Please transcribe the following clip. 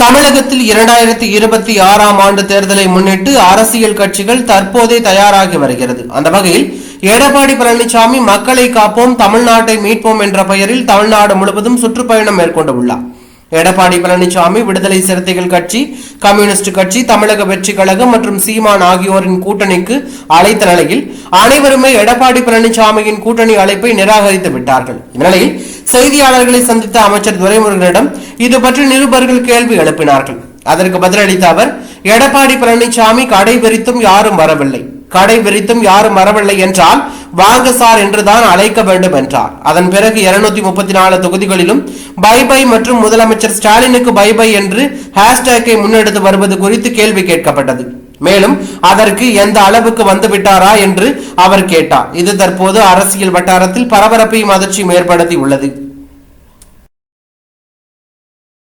தமிழகத்தில் இரண்டாயிரத்தி இருபத்தி ஆறாம் ஆண்டு தேர்தலை முன்னிட்டு அரசியல் கட்சிகள் தற்போதே தயாராகி வருகிறது. அந்த வகையில் எடப்பாடி பழனிசாமி மக்களை காப்போம் தமிழ்நாட்டை மீட்போம் என்ற பெயரில் தமிழ்நாடு முழுவதும் சுற்றுப்பயணம் மேற்கொண்டுள்ளார். எடப்பாடி பழனிசாமி விடுதலை சிறுத்தைகள் கட்சி கம்யூனிஸ்ட் கட்சி தமிழக வெற்றி கழகம் மற்றும் சீமான் ஆகியோரின் கூட்டணிக்கு அழைத்த நிலையில் அனைவருமே எடப்பாடி பழனிசாமியின் கூட்டணி அழைப்பை நிராகரித்து விட்டார்கள். இந்நிலையில் செய்தியாளர்களை சந்தித்த அமைச்சர் துரைமுருகனிடம் இது பற்றி நிருபர்கள் கேள்வி எழுப்பினார்கள். அதற்கு பதிலளித்த அவர் எடப்பாடி பழனிசாமி கடைபிரித்தும் யாரும் வரவில்லை. கடை விரித்தும் யாரும் வரவில்லை என்றால் வாங்க சார் என்றுதான் அழைக்க வேண்டும் என்றார். அதன் பிறகு இருநூத்தி முப்பத்தி நாலு தொகுதிகளிலும் பை பை மற்றும் முதலமைச்சர் ஸ்டாலினுக்கு பை பை என்று ஹேஷ்டேக்கை முன்னெடுத்து வருவது குறித்து கேள்வி கேட்கப்பட்டது. மேலும் அதற்கு எந்த அளவுக்கு வந்து விட்டாரா என்று அவர் கேட்டார். இது தற்போது அரசியல் வட்டாரத்தில் பரபரப்பையும் அதிர்ச்சியும் ஏற்படுத்தி உள்ளது.